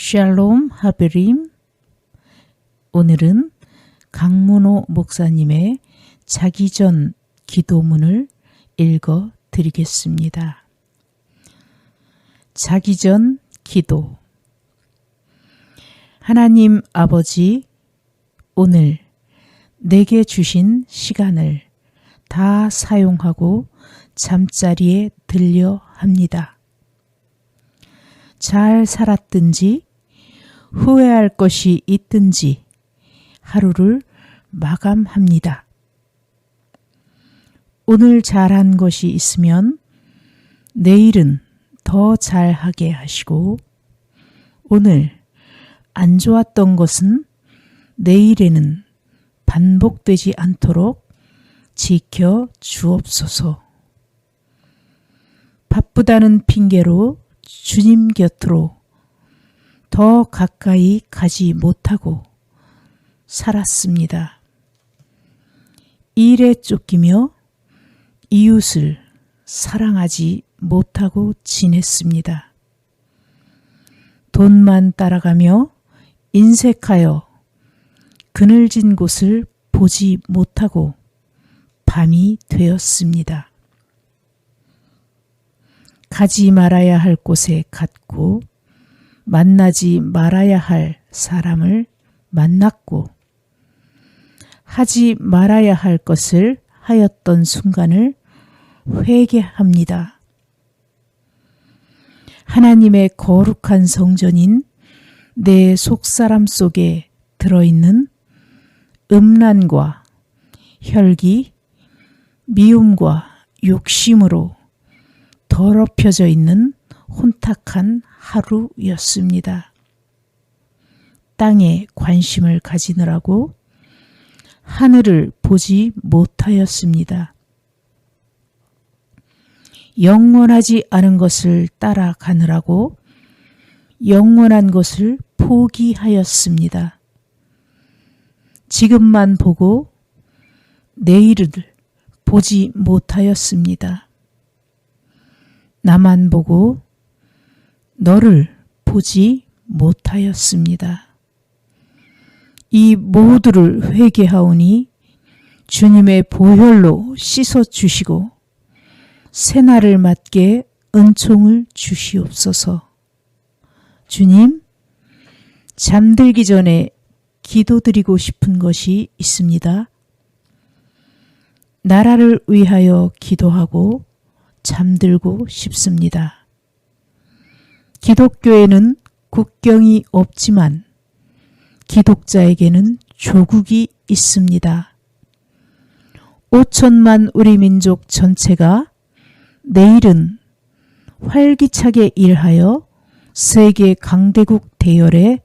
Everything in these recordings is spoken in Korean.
샬롬 하베림 오늘은 강문호 목사님의 자기 전 기도문을 읽어 드리겠습니다. 자기 전 기도 하나님 아버지 오늘 내게 주신 시간을 다 사용하고 잠자리에 들려 합니다. 잘 살았든지 후회할 것이 있든지 하루를 마감합니다. 오늘 잘한 것이 있으면 내일은 더 잘하게 하시고 오늘 안 좋았던 것은 내일에는 반복되지 않도록 지켜 주옵소서. 바쁘다는 핑계로 주님 곁으로 더 가까이 가지 못하고 살았습니다. 일에 쫓기며 이웃을 사랑하지 못하고 지냈습니다. 돈만 따라가며 인색하여 그늘진 곳을 보지 못하고 밤이 되었습니다. 가지 말아야 할 곳에 갔고 만나지 말아야 할 사람을 만났고 하지 말아야 할 것을 하였던 순간을 회개합니다. 하나님의 거룩한 성전인 내 속사람 속에 들어있는 음란과 혈기, 미움과 욕심으로 더럽혀져 있는 혼탁한 하루였습니다. 땅에 관심을 가지느라고 하늘을 보지 못하였습니다. 영원하지 않은 것을 따라가느라고 영원한 것을 포기하였습니다. 지금만 보고 내일을 보지 못하였습니다. 나만 보고 너를 보지 못하였습니다. 이 모두를 회개하오니 주님의 보혈로 씻어 주시고 새날을 맞게 은총을 주시옵소서. 주님, 잠들기 전에 기도드리고 싶은 것이 있습니다. 나라를 위하여 기도하고 잠들고 싶습니다. 기독교에는 국경이 없지만 기독자에게는 조국이 있습니다. 5천만 우리 민족 전체가 내일은 활기차게 일하여 세계 강대국 대열에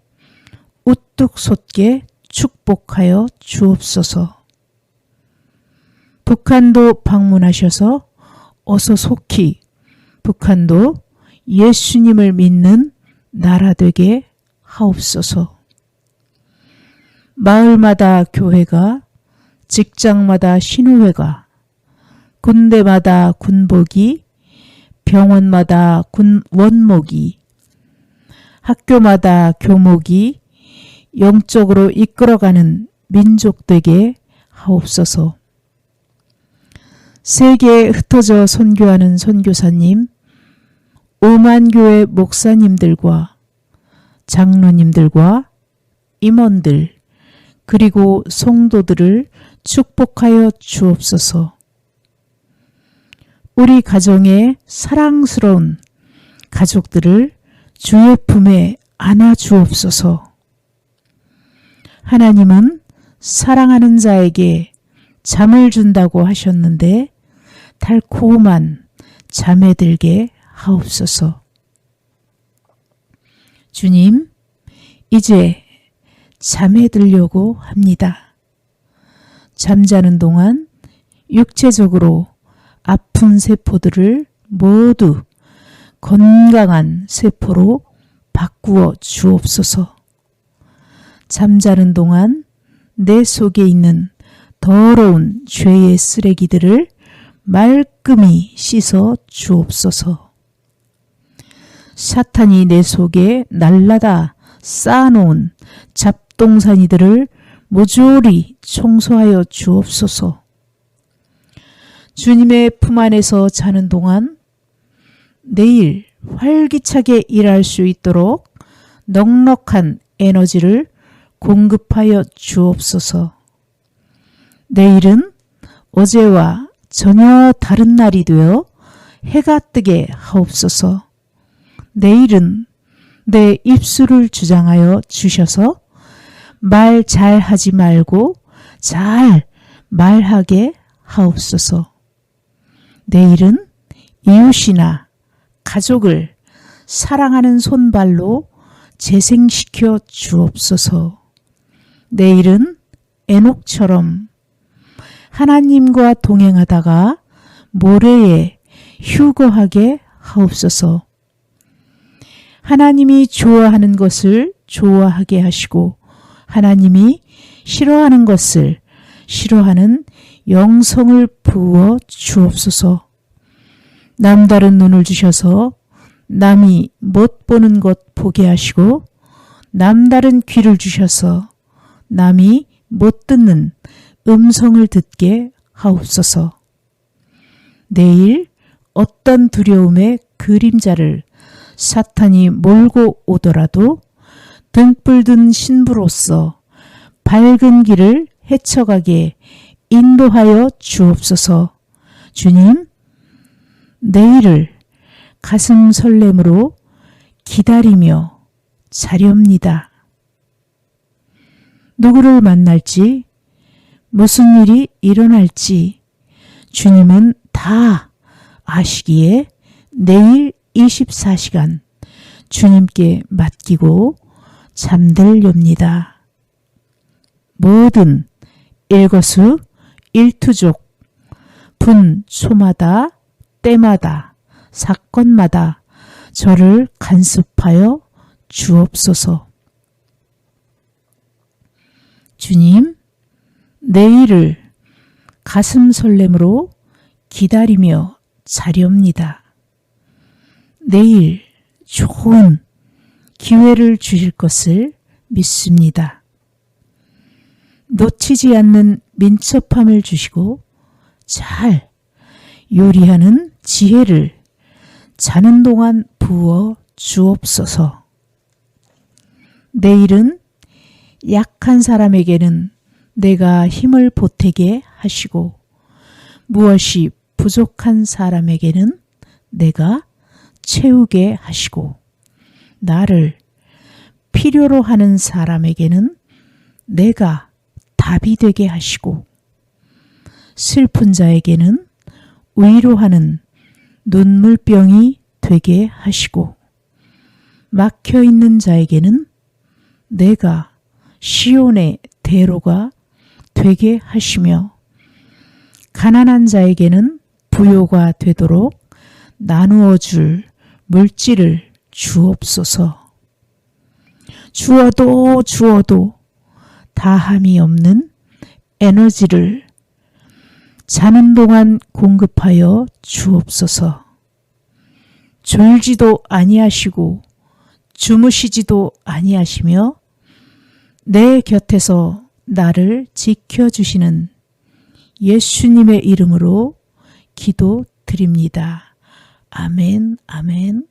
우뚝 솟게 축복하여 주옵소서. 북한도 방문하셔서 어서 속히 북한도 예수님을 믿는 나라 되게 하옵소서. 마을마다 교회가, 직장마다 신우회가, 군대마다 군복이, 병원마다 군 원목이, 학교마다 교목이 영적으로 이끌어가는 민족 되게 하옵소서. 세계에 흩어져 선교하는 선교사님, 오만 교회 목사님들과 장로님들과 임원들, 그리고 성도들을 축복하여 주옵소서. 우리 가정의 사랑스러운 가족들을 주의 품에 안아 주옵소서. 하나님은 사랑하는 자에게 잠을 준다고 하셨는데 달콤한 잠에 들게 하옵소서. 주님, 이제 잠에 들려고 합니다. 잠자는 동안 육체적으로 아픈 세포들을 모두 건강한 세포로 바꾸어 주옵소서. 잠자는 동안 내 속에 있는 더러운 죄의 쓰레기들을 말끔히 씻어 주옵소서. 사탄이 내 속에 날라다 쌓아놓은 잡동사니들을 모조리 청소하여 주옵소서. 주님의 품 안에서 자는 동안 내일 활기차게 일할 수 있도록 넉넉한 에너지를 공급하여 주옵소서. 내일은 어제와 전혀 다른 날이 되어 해가 뜨게 하옵소서. 내일은 내 입술을 주장하여 주셔서 말 잘 하지 말고 잘 말하게 하옵소서. 내일은 이웃이나 가족을 사랑하는 손발로 재생시켜 주옵소서. 내일은 에녹처럼 하나님과 동행하다가 모래에 휴거하게 하옵소서. 하나님이 좋아하는 것을 좋아하게 하시고 하나님이 싫어하는 것을 싫어하는 영성을 부어 주옵소서. 남다른 눈을 주셔서 남이 못 보는 것 보게 하시고 남다른 귀를 주셔서 남이 못 듣는 음성을 듣게 하옵소서. 내일 어떤 두려움의 그림자를 사탄이 몰고 오더라도 등불 든 신부로서 밝은 길을 헤쳐가게 인도하여 주옵소서. 주님, 내일을 가슴 설렘으로 기다리며 자렵니다. 누구를 만날지, 무슨 일이 일어날지 주님은 다 아시기에 내일 24시간 주님께 맡기고 잠들렵니다. 모든 일거수 일투족 분초마다 때마다 사건마다 저를 간섭하여 주옵소서. 주님, 내일을 가슴 설렘으로 기다리며 자렵니다. 내일 좋은 기회를 주실 것을 믿습니다. 놓치지 않는 민첩함을 주시고 잘 요리하는 지혜를 자는 동안 부어 주옵소서. 내일은 약한 사람에게는 내가 힘을 보태게 하시고 무엇이 부족한 사람에게는 내가 채우게 하시고 나를 필요로 하는 사람에게는 내가 답이 되게 하시고 슬픈 자에게는 위로하는 눈물병이 되게 하시고 막혀 있는 자에게는 내가 시온의 대로가 되게 하시며 가난한 자에게는 부요가 되도록 나누어 줄 물질을 주옵소서. 주어도 주어도 다함이 없는 에너지를 자는 동안 공급하여 주옵소서. 졸지도 아니하시고 주무시지도 아니하시며 내 곁에서 나를 지켜주시는 예수님의 이름으로 기도 드립니다. 아멘, 아멘.